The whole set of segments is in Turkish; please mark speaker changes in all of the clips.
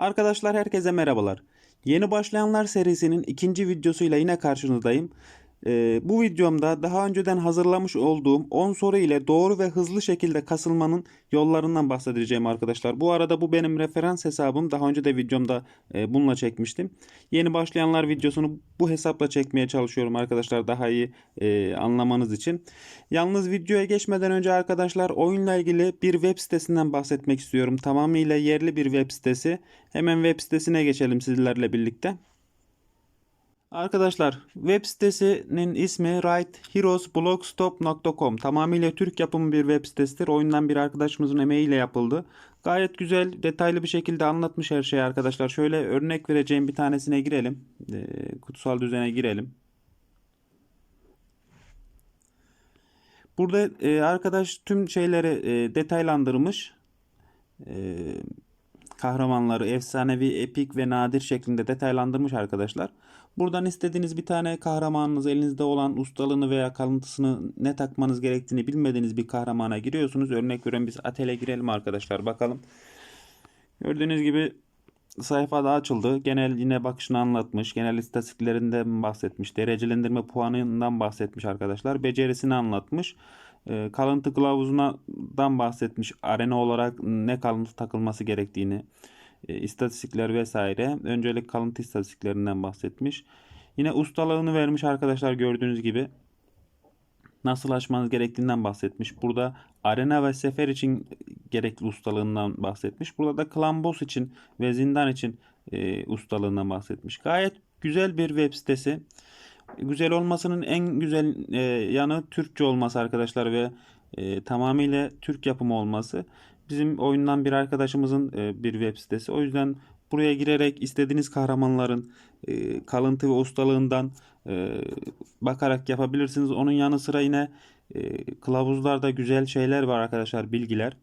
Speaker 1: Arkadaşlar herkese merhabalar. Yeni Başlayanlar serisinin ikinci videosuyla yine karşınızdayım. Ee, bu videomda daha önceden hazırlamış olduğum 10 soru ile doğru ve hızlı şekilde kasılmanın yollarından bahsedeceğim arkadaşlar. Bu arada bu benim referans hesabım. Daha önce de videomda e, bununla çekmiştim. Yeni Başlayanlar videosunu bu hesapla çekmeye çalışıyorum arkadaşlar daha iyi e, anlamanız için. Yalnız videoya geçmeden önce arkadaşlar oyunla ilgili bir web sitesinden bahsetmek istiyorum. Tamamıyla yerli bir web sitesi. Hemen web sitesine geçelim sizlerle birlikte. Arkadaşlar web sitesinin ismi rightheroesblogstop.com tamamıyla Türk yapımı bir web sitesidir. Oyundan bir arkadaşımızın emeğiyle yapıldı. Gayet güzel, detaylı bir şekilde anlatmış her şeyi arkadaşlar. Şöyle örnek vereceğim bir tanesine girelim. Ee, kutsal düzene girelim. Burada e, arkadaş tüm şeyleri e, detaylandırmış. E, kahramanları efsanevi, epik ve nadir şeklinde detaylandırmış arkadaşlar. Buradan istediğiniz bir tane kahramanınız elinizde olan ustalığını veya kalıntısını ne takmanız gerektiğini bilmediğiniz bir kahramana giriyorsunuz. Örnek veriyorum biz Atel'e girelim arkadaşlar bakalım. Gördüğünüz gibi sayfada açıldı. Genel yine bakışını anlatmış. Genel istatistiklerinden bahsetmiş. Derecelendirme puanından bahsetmiş arkadaşlar. Becerisini anlatmış. E, kalıntı kılavuzundan bahsetmiş. Arena olarak ne kalıntı takılması gerektiğini, e, istatistikler vesaire. Öncelik kalıntı istatistiklerinden bahsetmiş. Yine ustalığını vermiş arkadaşlar gördüğünüz gibi. Nasıl açmanız gerektiğinden bahsetmiş. Burada arena ve sefer için gerekli ustalığından bahsetmiş. Burada da klan boss için ve zindan için e, ustalığından bahsetmiş. Gayet güzel bir web sitesi. Güzel olmasının en güzel e, yanı Türkçe olması arkadaşlar ve e, tamamıyla Türk yapımı olması. Bizim oyundan bir arkadaşımızın e, bir web sitesi. O yüzden buraya girerek istediğiniz kahramanların e, kalıntı ve ustalığından e, bakarak yapabilirsiniz. Onun yanı sıra yine e, kılavuzlarda güzel şeyler var arkadaşlar, bilgiler.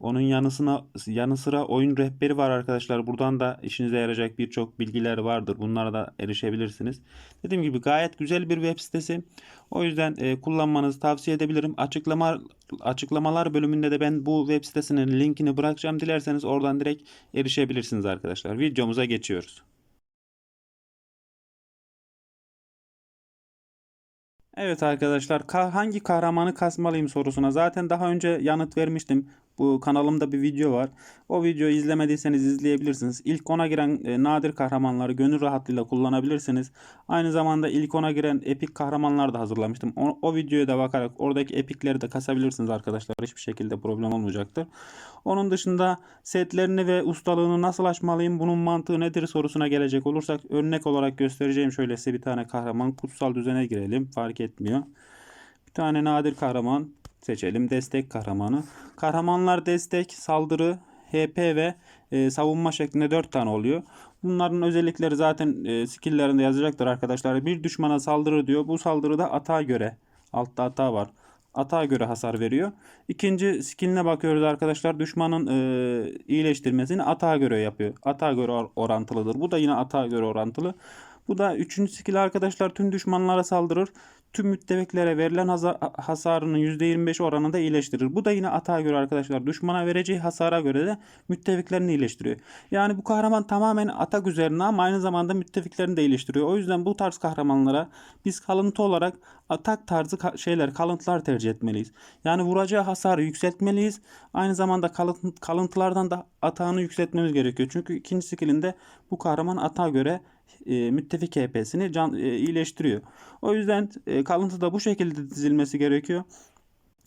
Speaker 1: Onun yanısına yanı sıra oyun rehberi var arkadaşlar. Buradan da işinize yarayacak birçok bilgiler vardır. Bunlara da erişebilirsiniz. Dediğim gibi gayet güzel bir web sitesi. O yüzden e, kullanmanızı tavsiye edebilirim. Açıklama açıklamalar bölümünde de ben bu web sitesinin linkini bırakacağım. Dilerseniz oradan direkt erişebilirsiniz arkadaşlar. Videomuza geçiyoruz. Evet arkadaşlar ka- hangi kahramanı kasmalıyım sorusuna zaten daha önce yanıt vermiştim. Bu kanalımda bir video var. O videoyu izlemediyseniz izleyebilirsiniz. İlk ona giren e, nadir kahramanları gönül rahatlığıyla kullanabilirsiniz. Aynı zamanda ilk ona giren epik kahramanlar da hazırlamıştım. O, o videoya da bakarak oradaki epikleri de kasabilirsiniz arkadaşlar. Hiçbir şekilde problem olmayacaktır. Onun dışında setlerini ve ustalığını nasıl açmalıyım bunun mantığı nedir sorusuna gelecek olursak örnek olarak göstereceğim şöyle size bir tane kahraman kutsal düzene girelim fark etmiyor. Bir tane nadir kahraman seçelim destek kahramanı. Kahramanlar destek, saldırı, HP ve e, savunma şeklinde 4 tane oluyor. Bunların özellikleri zaten e, skill'lerinde yazacaktır arkadaşlar. Bir düşmana saldırı diyor. Bu saldırıda atağa göre altta hata var atağa göre hasar veriyor. İkinci skilline bakıyoruz arkadaşlar. Düşmanın e, iyileştirmesini atağa göre yapıyor. Atağa göre or- orantılıdır. Bu da yine atağa göre orantılı. Bu da üçüncü skill arkadaşlar tüm düşmanlara saldırır. Tüm müttefiklere verilen hasarının %25 oranında iyileştirir. Bu da yine atağa göre arkadaşlar. Düşmana vereceği hasara göre de müttefiklerini iyileştiriyor. Yani bu kahraman tamamen atak üzerine ama aynı zamanda müttefiklerini de iyileştiriyor. O yüzden bu tarz kahramanlara biz kalıntı olarak atak tarzı şeyler, kalıntılar tercih etmeliyiz. Yani vuracağı hasarı yükseltmeliyiz. Aynı zamanda kalıntı, kalıntılardan da atağını yükseltmemiz gerekiyor. Çünkü ikinci skillinde bu kahraman atağa göre e, müttefik HP'sini can, e, iyileştiriyor. O yüzden e, kalıntı da bu şekilde dizilmesi gerekiyor.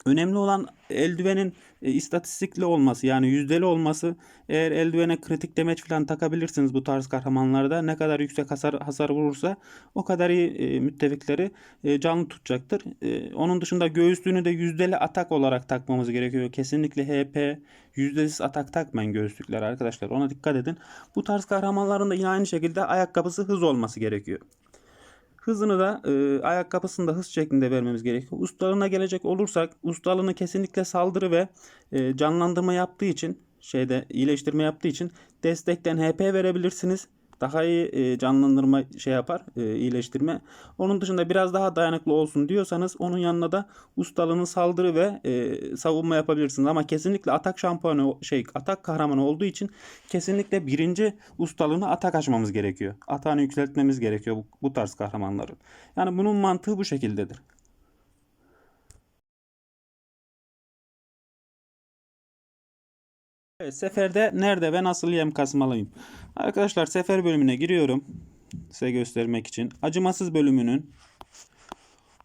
Speaker 1: Önemli olan eldivenin e, istatistikli olması yani yüzdeli olması. Eğer eldivene kritik demeç falan takabilirsiniz bu tarz kahramanlarda. Ne kadar yüksek hasar hasar vurursa o kadar iyi e, müttefikleri e, canlı tutacaktır. E, onun dışında göğüslüğünü de yüzdeli atak olarak takmamız gerekiyor. Kesinlikle HP yüzdesiz atak takmayın göğüslükler arkadaşlar. Ona dikkat edin. Bu tarz kahramanların da yine aynı şekilde ayakkabısı hız olması gerekiyor. Hızını da e, ayakkabısını da hız şeklinde vermemiz gerekiyor. Ustalığına gelecek olursak ustalığını kesinlikle saldırı ve e, canlandırma yaptığı için şeyde iyileştirme yaptığı için destekten HP verebilirsiniz. Daha iyi e, canlandırma şey yapar, e, iyileştirme. Onun dışında biraz daha dayanıklı olsun diyorsanız onun yanına da ustalığını saldırı ve e, savunma yapabilirsiniz. Ama kesinlikle atak şampuanı şey atak kahramanı olduğu için kesinlikle birinci ustalığını atak açmamız gerekiyor. Atağını yükseltmemiz gerekiyor bu, bu tarz kahramanların. Yani bunun mantığı bu şekildedir. Evet, seferde nerede ve nasıl yem kasmalıyım? Arkadaşlar sefer bölümüne giriyorum. Size göstermek için. Acımasız bölümünün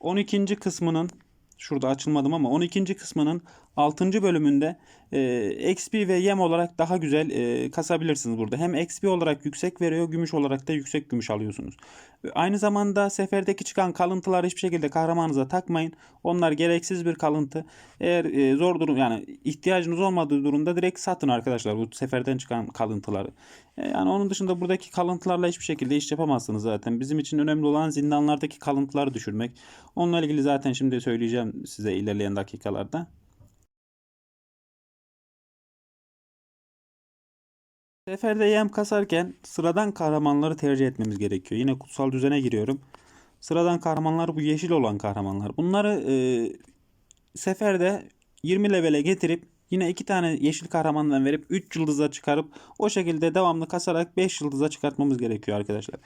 Speaker 1: 12. kısmının şurada açılmadım ama 12. kısmının 6. bölümünde e, XP ve yem olarak daha güzel e, kasabilirsiniz burada. Hem XP olarak yüksek veriyor, gümüş olarak da yüksek gümüş alıyorsunuz. Aynı zamanda seferdeki çıkan kalıntılar hiçbir şekilde kahramanınıza takmayın. Onlar gereksiz bir kalıntı. Eğer e, zor durum yani ihtiyacınız olmadığı durumda direkt satın arkadaşlar bu seferden çıkan kalıntıları. E, yani onun dışında buradaki kalıntılarla hiçbir şekilde iş yapamazsınız zaten. Bizim için önemli olan zindanlardaki kalıntıları düşürmek. Onunla ilgili zaten şimdi söyleyeceğim size ilerleyen dakikalarda. Seferde yem kasarken sıradan kahramanları tercih etmemiz gerekiyor. Yine kutsal düzene giriyorum. Sıradan kahramanlar bu yeşil olan kahramanlar. Bunları e, seferde 20 levele getirip yine iki tane yeşil kahramandan verip 3 yıldıza çıkarıp o şekilde devamlı kasarak 5 yıldıza çıkartmamız gerekiyor arkadaşlar.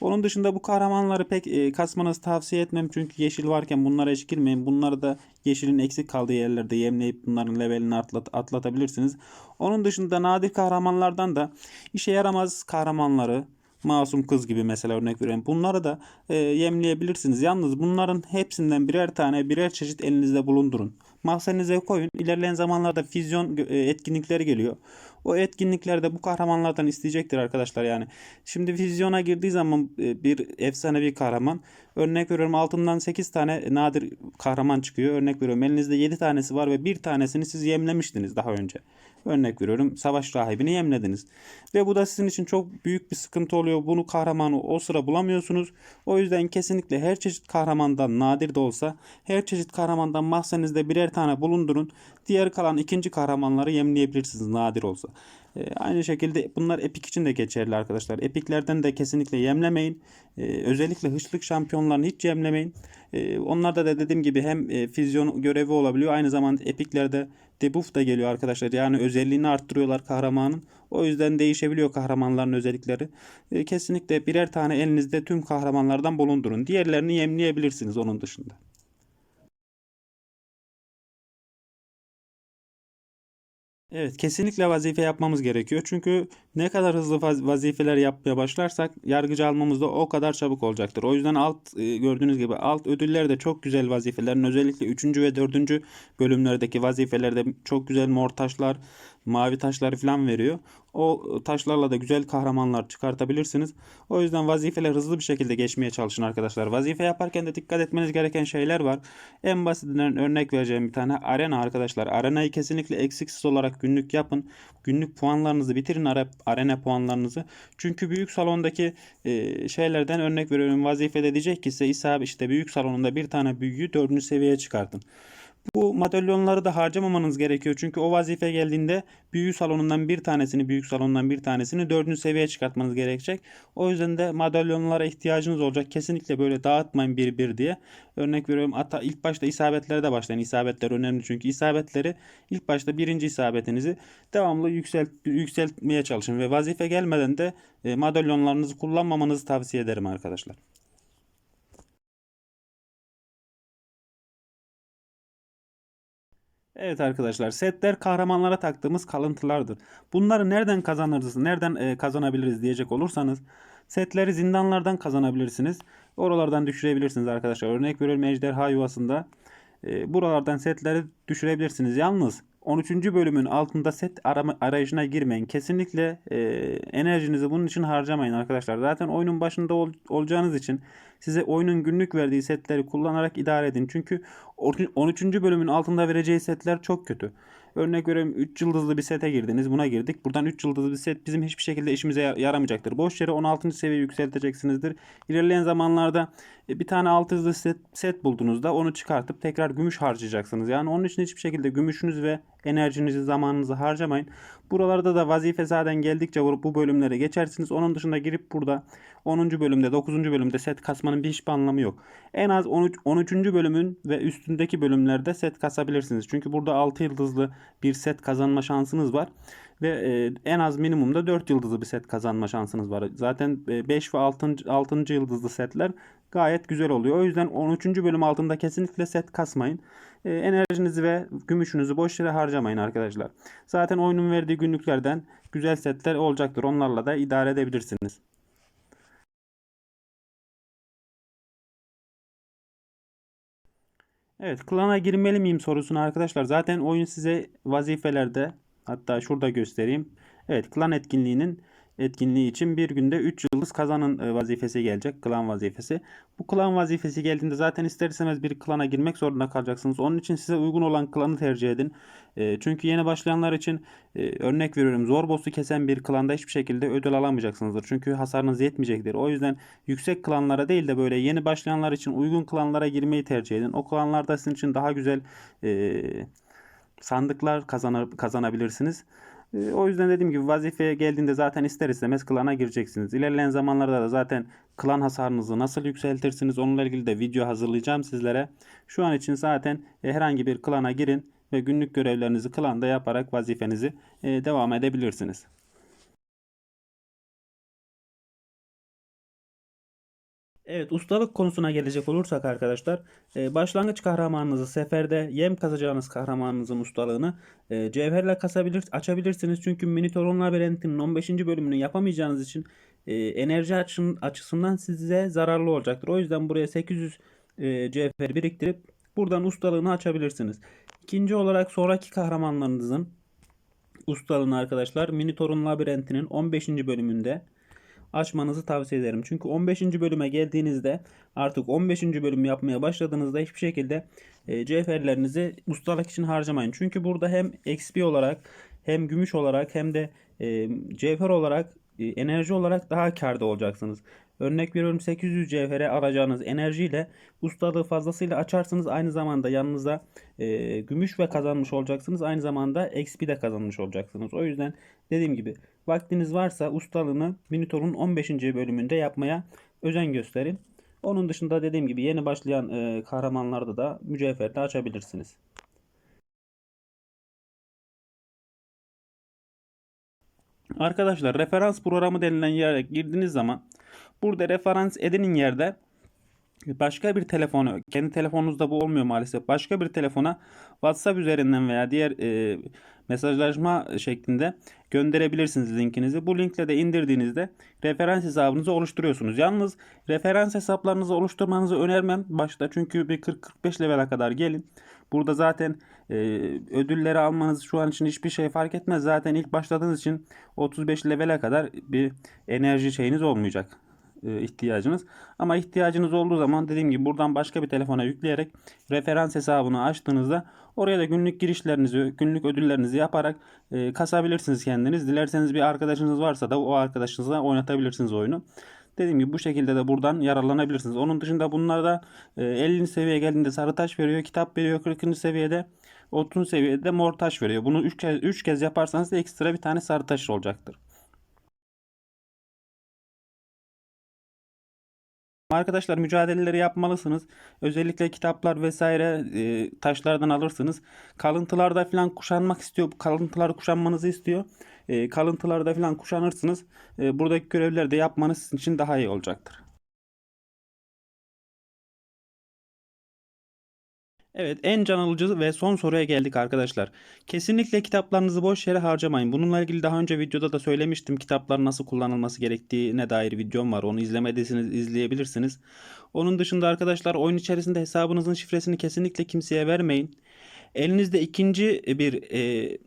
Speaker 1: Onun dışında bu kahramanları pek e, kasmanızı tavsiye etmem çünkü yeşil varken bunlara hiç girmeyin. Bunları da yeşilin eksik kaldığı yerlerde yemleyip bunların levelini atlat, atlatabilirsiniz. Onun dışında nadir kahramanlardan da işe yaramaz kahramanları Masum kız gibi mesela örnek vereyim. Bunları da e, yemleyebilirsiniz. Yalnız bunların hepsinden birer tane birer çeşit elinizde bulundurun. Mahzeninize koyun. İlerleyen zamanlarda füzyon e, etkinlikleri geliyor. O etkinliklerde bu kahramanlardan isteyecektir arkadaşlar yani. Şimdi füzyona girdiği zaman e, bir efsanevi kahraman örnek veriyorum altından 8 tane nadir kahraman çıkıyor. Örnek veriyorum elinizde 7 tanesi var ve bir tanesini siz yemlemiştiniz daha önce. Örnek veriyorum savaş rahibini yemlediniz. Ve bu da sizin için çok büyük bir sıkıntı oluyor. Bunu kahramanı o sıra bulamıyorsunuz. O yüzden kesinlikle her çeşit kahramandan nadir de olsa her çeşit kahramandan mahzenizde birer tane bulundurun. Diğer kalan ikinci kahramanları yemleyebilirsiniz nadir olsa. Ee, aynı şekilde bunlar epik için de geçerli arkadaşlar. Epiklerden de kesinlikle yemlemeyin. Ee, özellikle hışlık şampiyonlarını hiç yemlemeyin. Ee, onlarda da dediğim gibi hem e, füzyon görevi olabiliyor. Aynı zamanda epiklerde debuff da geliyor arkadaşlar. Yani özelliğini arttırıyorlar kahramanın. O yüzden değişebiliyor kahramanların özellikleri. Ee, kesinlikle birer tane elinizde tüm kahramanlardan bulundurun. Diğerlerini yemleyebilirsiniz onun dışında. Evet, kesinlikle vazife yapmamız gerekiyor. Çünkü ne kadar hızlı vaz- vazifeler yapmaya başlarsak yargıcı almamız da o kadar çabuk olacaktır. O yüzden alt e, gördüğünüz gibi alt ödüller de çok güzel vazifelerin özellikle 3. ve 4. bölümlerdeki vazifelerde çok güzel mor taşlar, mavi taşlar falan veriyor. O taşlarla da güzel kahramanlar çıkartabilirsiniz. O yüzden vazifeler hızlı bir şekilde geçmeye çalışın arkadaşlar. Vazife yaparken de dikkat etmeniz gereken şeyler var. En basitinden örnek vereceğim bir tane arena arkadaşlar. Arenayı kesinlikle eksiksiz olarak günlük yapın. Günlük puanlarınızı bitirin arena puanlarınızı. Çünkü büyük salondaki e, şeylerden örnek veriyorum vazifede diyecek ki size İsa işte büyük salonunda bir tane büyüğü dördüncü seviyeye çıkartın. Bu madalyonları da harcamamanız gerekiyor. Çünkü o vazife geldiğinde büyük salonundan bir tanesini, büyük salondan bir tanesini dördüncü seviyeye çıkartmanız gerekecek. O yüzden de madalyonlara ihtiyacınız olacak. Kesinlikle böyle dağıtmayın bir bir diye. Örnek veriyorum hatta ilk başta isabetlere de başlayın. İsabetler önemli çünkü isabetleri ilk başta birinci isabetinizi devamlı yükselt, yükseltmeye çalışın. Ve vazife gelmeden de e, madalyonlarınızı kullanmamanızı tavsiye ederim arkadaşlar. Evet arkadaşlar setler kahramanlara taktığımız kalıntılardır. Bunları nereden kazanırız, nereden e, kazanabiliriz diyecek olursanız setleri zindanlardan kazanabilirsiniz. Oralardan düşürebilirsiniz arkadaşlar. Örnek veriyorum ejderha yuvasında e, buralardan setleri düşürebilirsiniz. Yalnız 13. bölümün altında set arama, arayışına girmeyin. Kesinlikle e, enerjinizi bunun için harcamayın arkadaşlar. Zaten oyunun başında ol- olacağınız için size oyunun günlük verdiği setleri kullanarak idare edin. Çünkü 13. bölümün altında vereceği setler çok kötü. Örnek veriyorum 3 yıldızlı bir sete girdiniz. Buna girdik. Buradan 3 yıldızlı bir set bizim hiçbir şekilde işimize yar- yaramayacaktır. Boş yere 16. seviye yükselteceksinizdir. İlerleyen zamanlarda e, bir tane 6 yıldızlı set, set bulduğunuzda onu çıkartıp tekrar gümüş harcayacaksınız. Yani onun için hiçbir şekilde gümüşünüz ve enerjinizi, zamanınızı harcamayın. Buralarda da vazife zaten geldikçe bu bu bölümlere geçersiniz. Onun dışında girip burada 10. bölümde, 9. bölümde set kasmanın bir hiçbir anlamı yok. En az 13. 13. bölümün ve üstündeki bölümlerde set kasabilirsiniz. Çünkü burada 6 yıldızlı bir set kazanma şansınız var. Ve e, en az minimumda 4 yıldızlı bir set kazanma şansınız var. Zaten e, 5 ve 6. 6. yıldızlı setler gayet güzel oluyor. O yüzden 13. bölüm altında kesinlikle set kasmayın. E, enerjinizi ve gümüşünüzü boş yere harcamayın arkadaşlar. Zaten oyunun verdiği günlüklerden güzel setler olacaktır. Onlarla da idare edebilirsiniz. Evet, klana girmeli miyim sorusunu arkadaşlar. Zaten oyun size vazifelerde hatta şurada göstereyim. Evet, klan etkinliğinin etkinliği için bir günde 3 yıldız kazanın e, vazifesi gelecek. Klan vazifesi. Bu klan vazifesi geldiğinde zaten ister istemez bir klana girmek zorunda kalacaksınız. Onun için size uygun olan klanı tercih edin. E, çünkü yeni başlayanlar için e, örnek veriyorum zor boss'u kesen bir klanda hiçbir şekilde ödül alamayacaksınızdır. Çünkü hasarınız yetmeyecektir. O yüzden yüksek klanlara değil de böyle yeni başlayanlar için uygun klanlara girmeyi tercih edin. O klanlarda sizin için daha güzel sandıklar kazanabilirsiniz. E, O yüzden dediğim gibi vazifeye geldiğinde zaten ister istemez klana gireceksiniz. İlerleyen zamanlarda da zaten klan hasarınızı nasıl yükseltirsiniz onunla ilgili de video hazırlayacağım sizlere. Şu an için zaten e, herhangi bir klana girin ve günlük görevlerinizi klanda yaparak vazifenizi e, devam edebilirsiniz. Evet, ustalık konusuna gelecek olursak arkadaşlar, e, başlangıç kahramanınızı seferde yem kazacağınız kahramanınızın ustalığını e, cevherle kasabilir, açabilirsiniz. Çünkü Minotaur'un labirentinin 15. bölümünü yapamayacağınız için e, enerji açısından size zararlı olacaktır. O yüzden buraya 800 e, cevher biriktirip buradan ustalığını açabilirsiniz. İkinci olarak sonraki kahramanlarınızın ustalığını arkadaşlar Minotaur'un labirentinin 15. bölümünde açmanızı tavsiye ederim. Çünkü 15. bölüme geldiğinizde artık 15. bölüm yapmaya başladığınızda hiçbir şekilde e, cevherlerinizi ustalık için harcamayın. Çünkü burada hem XP olarak hem gümüş olarak hem de e, cevher olarak e, enerji olarak daha kârda olacaksınız. Örnek veriyorum 800 cevhere alacağınız enerjiyle ustalığı fazlasıyla açarsınız. Aynı zamanda yanınıza e, gümüş ve kazanmış olacaksınız. Aynı zamanda XP de kazanmış olacaksınız. O yüzden dediğim gibi vaktiniz varsa ustalığını Minotaur'un 15. bölümünde yapmaya özen gösterin. Onun dışında dediğim gibi yeni başlayan e, kahramanlarda da mücevher de açabilirsiniz. Arkadaşlar referans programı denilen yere girdiğiniz zaman burada referans edinin yerde başka bir telefonu kendi telefonunuzda bu olmuyor maalesef. Başka bir telefona WhatsApp üzerinden veya diğer e, mesajlaşma şeklinde gönderebilirsiniz linkinizi. Bu linkle de indirdiğinizde referans hesabınızı oluşturuyorsunuz. Yalnız referans hesaplarınızı oluşturmanızı önermem başta çünkü bir 40-45 level'e kadar gelin. Burada zaten e, ödülleri almanız şu an için hiçbir şey fark etmez. Zaten ilk başladığınız için 35 level'e kadar bir enerji şeyiniz olmayacak ihtiyacınız. Ama ihtiyacınız olduğu zaman dediğim gibi buradan başka bir telefona yükleyerek referans hesabını açtığınızda oraya da günlük girişlerinizi, günlük ödüllerinizi yaparak e, kasabilirsiniz kendiniz. Dilerseniz bir arkadaşınız varsa da o arkadaşınızla oynatabilirsiniz oyunu. Dediğim gibi bu şekilde de buradan yararlanabilirsiniz. Onun dışında bunlarda e, 50. seviyeye geldiğinde sarı taş veriyor, kitap veriyor 40. seviyede. 30 seviyede mor taş veriyor. Bunu 3 kez 3 kez yaparsanız ekstra bir tane sarı taş olacaktır. Arkadaşlar mücadeleleri yapmalısınız. Özellikle kitaplar vesaire e, taşlardan alırsınız. Kalıntılarda falan kuşanmak istiyor. Kalıntıları kuşanmanızı istiyor. E, kalıntılarda falan kuşanırsınız. E, buradaki görevleri de yapmanız için daha iyi olacaktır. Evet en can alıcı ve son soruya geldik arkadaşlar. Kesinlikle kitaplarınızı boş yere harcamayın. Bununla ilgili daha önce videoda da söylemiştim. Kitaplar nasıl kullanılması gerektiğine dair videom var. Onu izlemediyseniz izleyebilirsiniz. Onun dışında arkadaşlar oyun içerisinde hesabınızın şifresini kesinlikle kimseye vermeyin. Elinizde ikinci bir e,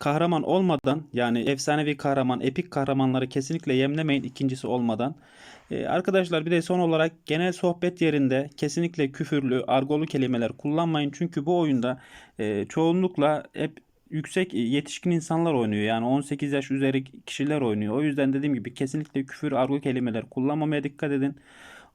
Speaker 1: kahraman olmadan yani efsanevi kahraman, epik kahramanları kesinlikle yemlemeyin ikincisi olmadan. Ee, arkadaşlar bir de son olarak genel sohbet yerinde kesinlikle küfürlü, argolu kelimeler kullanmayın. Çünkü bu oyunda e, çoğunlukla hep yüksek yetişkin insanlar oynuyor. Yani 18 yaş üzeri kişiler oynuyor. O yüzden dediğim gibi kesinlikle küfür, argo kelimeler kullanmamaya dikkat edin.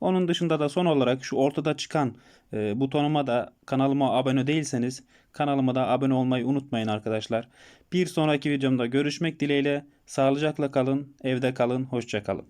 Speaker 1: Onun dışında da son olarak şu ortada çıkan e, butonuma da kanalıma abone değilseniz kanalıma da abone olmayı unutmayın arkadaşlar. Bir sonraki videomda görüşmek dileğiyle sağlıcakla kalın, evde kalın, hoşça kalın.